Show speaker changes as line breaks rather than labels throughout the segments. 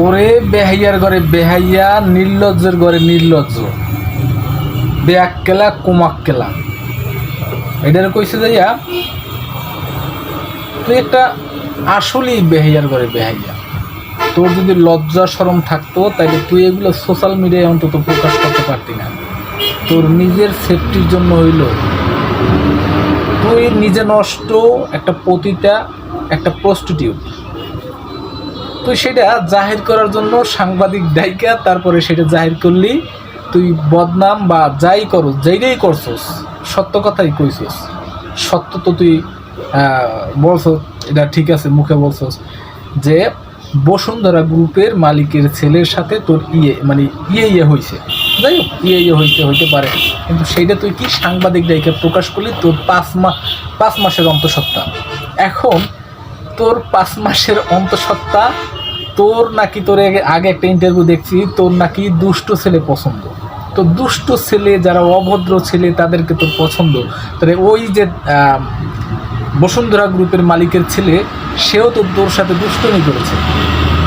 ওরে বেহাইয়ার ঘরে বেহাইয়া, নির্লজ্জের ঘরে নির্লজ্জ। বেয়াক্কেলা, কুমাক্কেলা। এটার কইছে যাইয়া তুই একটা আসলেই বেহাইয়ার ঘরে বেহাইয়া। তোর যদি লজ্জা সরম থাকতো তাহলে তুই এগুলো সোশ্যাল মিডিয়ায় অন্তত প্রকাশ করতে পারতি না। তোর নিজের সেফটির জন্য হইল, তুই নিজে নষ্ট একটা পতিতা, একটা প্রস্টিটিউট তুই সেটা জাহির করার জন্য সাংবাদিক ডাইকা, তারপরে সেটা জাহির করলি, তুই বদনাম বা যাই করো, যেইটাই করছস, সত্য কথাই কইছস। সত্য তো তুই বলছস, এটা ঠিক আছে, মুখে বলছস, যে বসুন্ধরা গ্রুপের মালিকের ছেলের সাথে তোর ইয়ে মানে ইয়ে ইয়ে হয়েছে যাই হোক ইয়ে ইয়ে হইতে হইতে পারে। কিন্তু সেইটা তুই কি সাংবাদিক ডাইকে প্রকাশ করলি? তোর পাঁচ মাস পাঁচ মাসের অন্তঃসত্ত্বা। এখন তোর পাঁচ মাসের অন্তঃসত্ত্বা তোর নাকি তোর আগে- একটা ইন্টারভিউ দেখছি, তোর নাকি দুষ্ট ছেলে পছন্দ। তো দুষ্ট ছেলে যারা অভদ্র ছেলে, তাদেরকে তোর পছন্দ। তাহলে ওই যে বসুন্ধরা গ্রুপের মালিকের ছেলে, সেও তো তোর সাথে দুষ্টমি করেছে।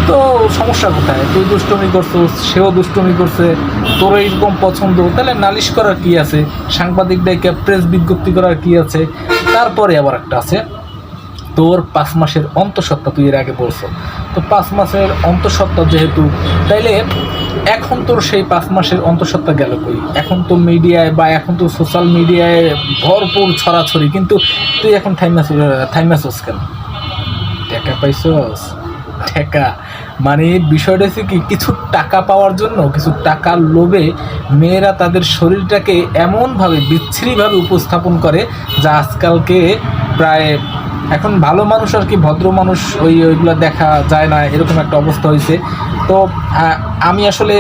তো সমস্যা কোথায়? তুই দুষ্টমি করছিস, সেও দুষ্টমি করছে তোর এইরকম পছন্দ। তাহলে নালিশ করার কি আছে? সাংবাদিক ডেকে প্রেস বিজ্ঞপ্তি করার কি আছে? তারপরে আবার একটা আছে। তোর পাঁচ মাসের অন্তঃসত্ত্বা তুই এর আগে বলছো। তো পাঁচ মাসের অন্তঃসত্ত্বা যেহেতু, তাইলে এখন তোর সেই পাঁচ মাসের অন্তঃসত্ত্বা গেল কই? এখন তো মিডিয়ায় বা এখন তো সোশ্যাল মিডিয়ায় ভরপুর ছড়াছড়ি, কিন্তু তুই এখন থাইমাস থাইমাসস কেন? টাকা পাইছস? টাকা। মানে বিষয়টা হচ্ছে কি, কিছু টাকা পাওয়ার জন্য, কিছু টাকার লোভে মেয়েরা তাদের শরীরটাকে এমনভাবে বিচ্ছিরিভাবে উপস্থাপন করে, যা আজকালকে প্রায় এখন ভালো মানুষ আর কি, ভদ্র মানুষ, ওই ওইগুলো দেখা যায় না, এরকম একটা অবস্থা হয়েছে। তো আমি আসলে,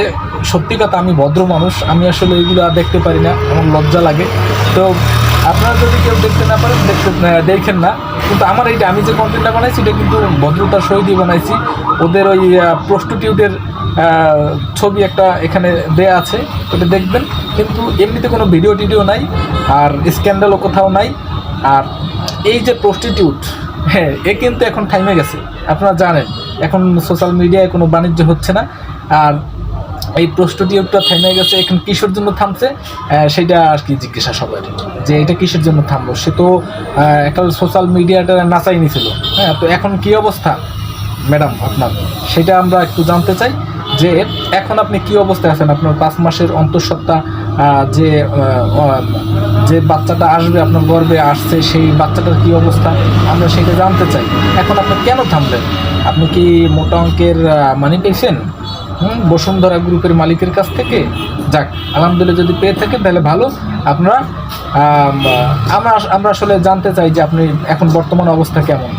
সত্যি কথা, আমি ভদ্র মানুষ, আমি আসলে এগুলো আর দেখতে পারি না আমার লজ্জা লাগে। তো, আপনারা যদি কেউ দেখতে না পারেন, দেখতে দেখেন না। কিন্তু আমার এইটা, আমি যে কন্টেন্টটা বানাইছি, এটা কিন্তু ভদ্রতার সহিতই বানাইছি। ওদের ওই প্রস্টিটিউটের ছবি একটা এখানে দেয়া আছে, ওটা দেখবেন। কিন্তু এমনিতে কোনো ভিডিও টিডিও নাই, আর স্ক্যান্ডালও কোথাও নাই। আর এই যে প্রস্টিটিউট হ্যাঁ এ কিন্তু এখন থাইমে গেছে। আপনারা জানেন, এখন সোশ্যাল মিডিয়ায় কোনো বাণিজ্য হচ্ছে না। আর এই প্রস্টিটিউটটা থেমে গেছে, এখন কিসের জন্য থামছে? সেটা আর কি জিজ্ঞাসা সবার, যে এটা কিসের জন্য থামলো? সে তো একটা সোশ্যাল মিডিয়াটা নাচাই নিছিল। হ্যাঁ তো এখন কি অবস্থা? ম্যাডাম, আপনার, সেটা আমরা একটু জানতে চাই, যে এখন আপনি কি অবস্থায় আছেন? আপনার পাঁচ মাসের অন্তঃসত্ত্বা যে যে বাচ্চাটা আসবে আপনার গর্বে আসছে সেই বাচ্চাটার কি অবস্থা আমরা সেটা জানতে চাই। এখন আপনি কেন থামবেন আপনি কি মোটা অঙ্কের মানি পেয়েছেন? হুম বসুন্ধরা গ্রুপের মালিকের কাছ থেকে? যাক আলহামদুলিল্লাহ যদি পেয়ে থাকেন তাহলে ভালো। আপনারা আম, আমরা আমরা আসলে জানতে চাই যে আপনি এখন বর্তমান অবস্থা কেমন।